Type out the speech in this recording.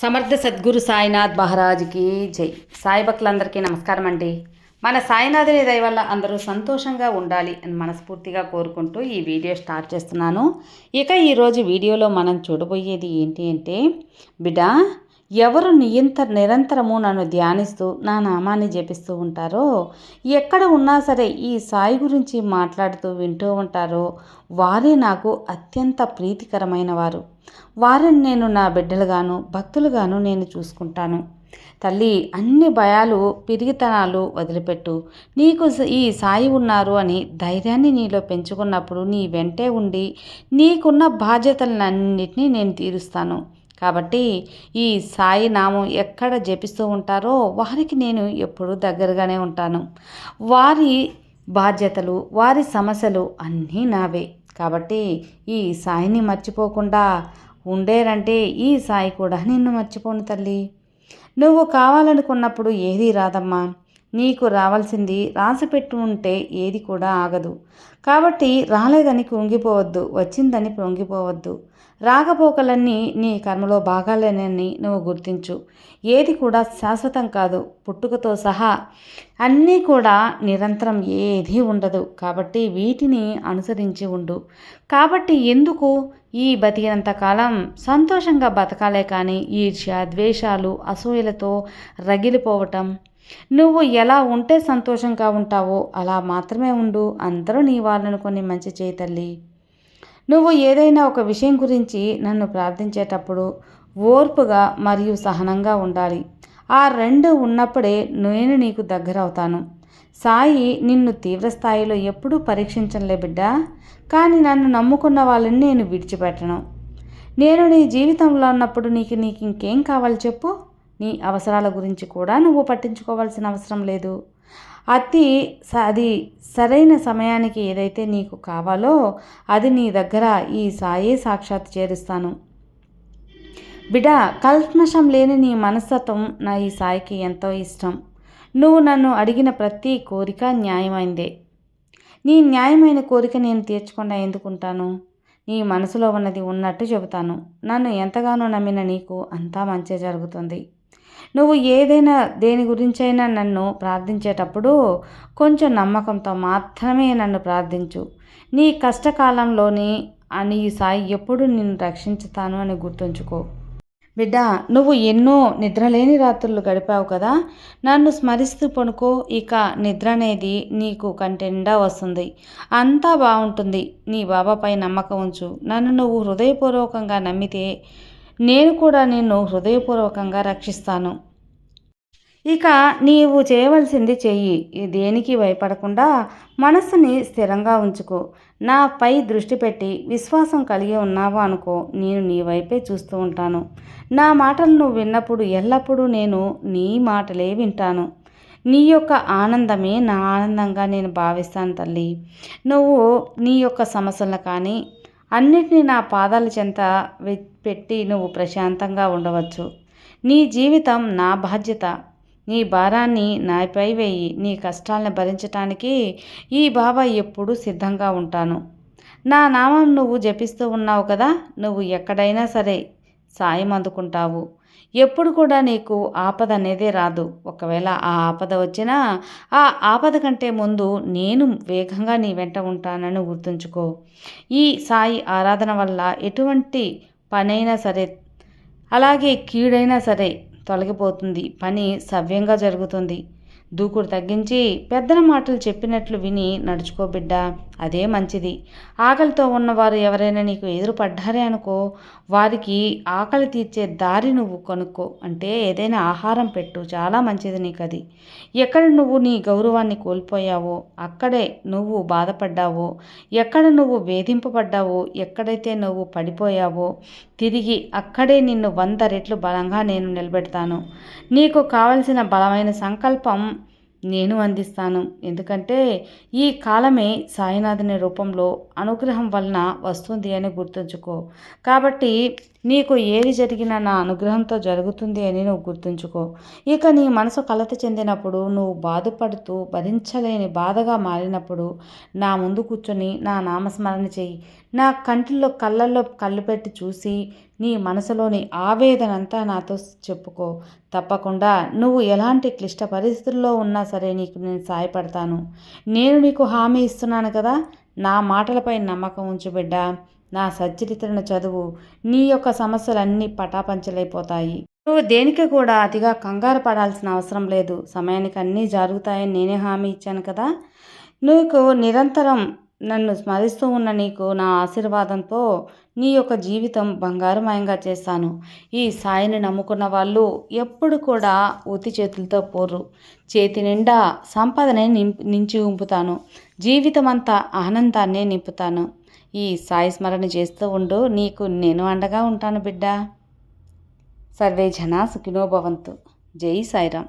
సమర్థ సద్గురు సాయినాథ్ మహారాజ్కి జై. సాయి భక్తులందరికీ నమస్కారం అండి. మన సాయినాథుని దయ వల్ల అందరూ సంతోషంగా ఉండాలి అని మనస్ఫూర్తిగా కోరుకుంటూ ఈ వీడియో స్టార్ట్ చేస్తున్నాను. ఇక ఈరోజు వీడియోలో మనం చూడబోయేది ఏంటి అంటే బిడ్డ ఎవరు నియంత నిరంతరము నన్ను ధ్యానిస్తూ నా నామాన్ని జపిస్తూ ఉంటారో ఎక్కడ ఉన్నా సరే ఈ సాయి గురించి మాట్లాడుతూ వింటూ ఉంటారో వారే నాకు అత్యంత ప్రీతికరమైన వారు. వారిని నేను నా బిడ్డలుగాను భక్తులుగాను నేను చూసుకుంటాను. తల్లి అన్ని భయాలు పిరిగితనాలు వదిలిపెట్టు. నీకు ఈ సాయి ఉన్నారు అని ధైర్యాన్ని నీలో పెంచుకున్నప్పుడు నీ వెంటే ఉండి నీకున్న బాధ్యతలన్నింటినీ నేను తీరుస్తాను. కాబట్టి ఈ సాయి నామం ఎక్కడ జపిస్తూ ఉంటారో వారికి నేను ఎప్పుడూ దగ్గరగానే ఉంటాను. వారి బాధ్యతలు వారి సమస్యలు అన్నీ నావే. కాబట్టి ఈ సాయిని మర్చిపోకుండా ఉండేరంటే ఈ సాయి కూడా నిన్ను మర్చిపోను తల్లి. నువ్వు కావాలనుకున్నప్పుడు ఏది రాదమ్మా. నీకు రావాల్సింది రాసిపెట్టు ఉంటే ఏది కూడా ఆగదు. కాబట్టి రాలేదని కృంగిపోవద్దు వచ్చిందని కృంగిపోవద్దు. రాకపోకలన్నీ నీ కర్మలో భాగాలేనని నువ్వు గుర్తించు. ఏది కూడా శాశ్వతం కాదు పుట్టుకతో సహా అన్నీ కూడా నిరంతరం ఏదీ ఉండదు. కాబట్టి వీటిని అనుసరించి ఉండు. కాబట్టి ఎందుకు ఈ బతికినంత కాలం సంతోషంగా బతకాలే కానీ ఈర్ష్య ద్వేషాలు అసూయలతో రగిలిపోవటం నువ్వు ఎలా ఉంటే సంతోషంగా ఉంటావో అలా మాత్రమే ఉండు. అందరూ నీ వాళ్ళను కొన్ని మంచి చేయి తల్లి. నువ్వు ఏదైనా ఒక విషయం గురించి నన్ను ప్రార్థించేటప్పుడు ఓర్పుగా మరియు సహనంగా ఉండాలి. ఆ రెండు ఉన్నప్పుడే నేను నీకు దగ్గర అవుతాను సాయి నిన్ను తీవ్రస్థాయిలో ఎప్పుడూ పరీక్షించలే బిడ్డ. కానీ నన్ను నమ్ముకున్న వాళ్ళని నేను విడిచిపెట్టను. నేను నీ జీవితంలో ఉన్నప్పుడు నీకు నీకు ఇంకేం కావాలి చెప్పు? నీ అవసరాల గురించి కూడా నువ్వు పట్టించుకోవాల్సిన అవసరం లేదు. అతి స- అది సరైన సమయానికి ఏదైతే నీకు కావాలో అది నీ దగ్గర ఈ సాయే సాక్షాత్ చేరుస్తాను. బిడ్డ కల్మషం లేని నీ మనస్తత్వం నా ఈ సాయికి ఎంతో ఇష్టం. నువ్వు నన్ను అడిగిన ప్రతి కోరిక న్యాయమైందే. నీ న్యాయమైన కోరిక నేను తీర్చకుండా ఎందుకుంటాను? నీ మనసులో ఉన్నది ఉన్నట్టు చెబుతాను. నన్ను ఎంతగానో నమ్మిన నీకు అంతా మంచి జరుగుతుంది. నువ్వు ఏదైనా దేని గురించైనా నన్ను ప్రార్థించేటప్పుడు కొంచెం నమ్మకంతో మాత్రమే నన్ను ప్రార్థించు. నీ కష్టకాలంలోని అని ఈ సాయి ఎప్పుడు నిన్ను రక్షించుతాను అని గుర్తుంచుకో. బిడ్డ నువ్వు ఎన్నో నిద్రలేని రాత్రులు గడిపావు కదా? నన్ను స్మరిస్తూ పనుకో ఇక నిద్ర అనేది నీకు కంటెండా వస్తుంది. అంతా బాగుంటుంది నీ బాబాపై నమ్మకం ఉంచు. నన్ను నువ్వు హృదయపూర్వకంగా నమ్మితే నేను కూడా నిన్ను హృదయపూర్వకంగా రక్షిస్తాను. ఇక నీవు చేయవలసింది చెయ్యి. ఈ దేనికి భయపడకుండా మనస్సుని స్థిరంగా ఉంచుకో. నాపై దృష్టి పెట్టి విశ్వాసం కలిగి ఉన్నావా అనుకో. నేను నీ వైపే చూస్తూ ఉంటాను. నా మాటలు నువ్వు విన్నప్పుడు ఎల్లప్పుడూ నేను నీ మాటలే వింటాను. నీ యొక్క ఆనందమే నా ఆనందంగా నేను భావిస్తాను తల్లి. నువ్వు నీ యొక్క సమస్యలను కానీ అన్నిటినీ నా పాదాల చెంత పెట్టి నువ్వు ప్రశాంతంగా ఉండవచ్చు. నీ జీవితం నా బాధ్యత. నీ భారాన్ని నాపై వేయి. నీ కష్టాలను భరించటానికి ఈ బాబా ఎప్పుడూ సిద్ధంగా ఉంటాను. నా నామం నువ్వు జపిస్తూ ఉన్నావు కదా నువ్వు ఎక్కడైనా సరే సాయం అందుకుంటావు. ఎప్పుడు కూడా నీకు ఆపద అనేదే రాదు. ఒకవేళ ఆ ఆపద వచ్చినా ఆ ఆపద కంటే ముందు నేను వేగంగా నీ వెంట ఉంటానని గుర్తుంచుకో. ఈ సాయి ఆరాధన వల్ల ఎటువంటి పనైనా సరే అలాగే కీడైనా సరే తొలగిపోతుంది. పని సవ్యంగా జరుగుతుంది. దూకుడు తగ్గించి పెద్దల మాటలు చెప్పినట్లు విని నడుచుకో బిడ్డా. అదే మంచిది. ఆకలితో ఉన్నవారు ఎవరైనా నీకు ఎదురుపడ్డారే అనుకో వారికి ఆకలి తీర్చే దారి నువ్వు కొనుక్కో. అంటే ఏదైనా ఆహారం పెట్టు చాలా మంచిది నీకు అది ఎక్కడ నువ్వు నీ గౌరవాన్ని కోల్పోయావో అక్కడే నువ్వు బాధపడ్డావో ఎక్కడ నువ్వు వేధింపబడ్డావో ఎక్కడైతే నువ్వు పడిపోయావో తిరిగి అక్కడే నిన్ను వంద రెట్లు బలంగా నేను నిలబెడతాను. నీకు కావలసిన బలమైన సంకల్పం నేను అందిస్తాను. ఎందుకంటే ఈ కాలమే సాయినాథుని రూపంలో అనుగ్రహం వలన వస్తుంది అని గుర్తుంచుకో. కాబట్టి నీకు ఏది జరిగినా నా అనుగ్రహంతో జరుగుతుంది అని నువ్వు గుర్తుంచుకో. ఇక నీ మనసు కలత చెందినప్పుడు నువ్వు బాధపడుతూ భరించలేని బాధగా మారినప్పుడు నా ముందు కూర్చొని నా నామస్మరణ చేయి నా కంటిలో కళ్ళల్లో కళ్ళు పెట్టి చూసి నీ మనసులోని ఆవేదన అంతా నాతో చెప్పుకో. తప్పకుండా నువ్వు ఎలాంటి క్లిష్ట పరిస్థితుల్లో ఉన్నా సరే నీకు నేను సాయపడతాను. నేను నీకు హామీ ఇస్తున్నాను కదా? నా మాటలపై నమ్మకం ఉంచు బిడ్డ. నా సచ్చరిత్రను చదువు నీ యొక్క సమస్యలన్నీ పటాపంచలైపోతాయి. నువ్వు దేనికి కూడా అతిగా కంగారు పడాల్సిన అవసరం లేదు. సమయానికి అన్నీ జరుగుతాయని నేనే హామీ ఇచ్చాను కదా. నీకు నిరంతరం నన్ను స్మరిస్తూ ఉన్న నీకు నా ఆశీర్వాదంతో నీ యొక్క జీవితం బంగారుమయంగా చేస్తాను. ఈ సాయిని నమ్ముకున్న వాళ్ళు ఎప్పుడు కూడా ఉతి చేతులతో పోరు. చేతి నిండా సంపదనే నింపు నించి ఉంపుతాను. జీవితం అంతా ఆనందాన్నే నింపుతాను. ఈ సాయి స్మరణ చేస్తూ ఉండు నీకు నేను అండగా ఉంటాను బిడ్డ. సర్వే జనా సుఖినోభవంతు జై సాయిరామ్.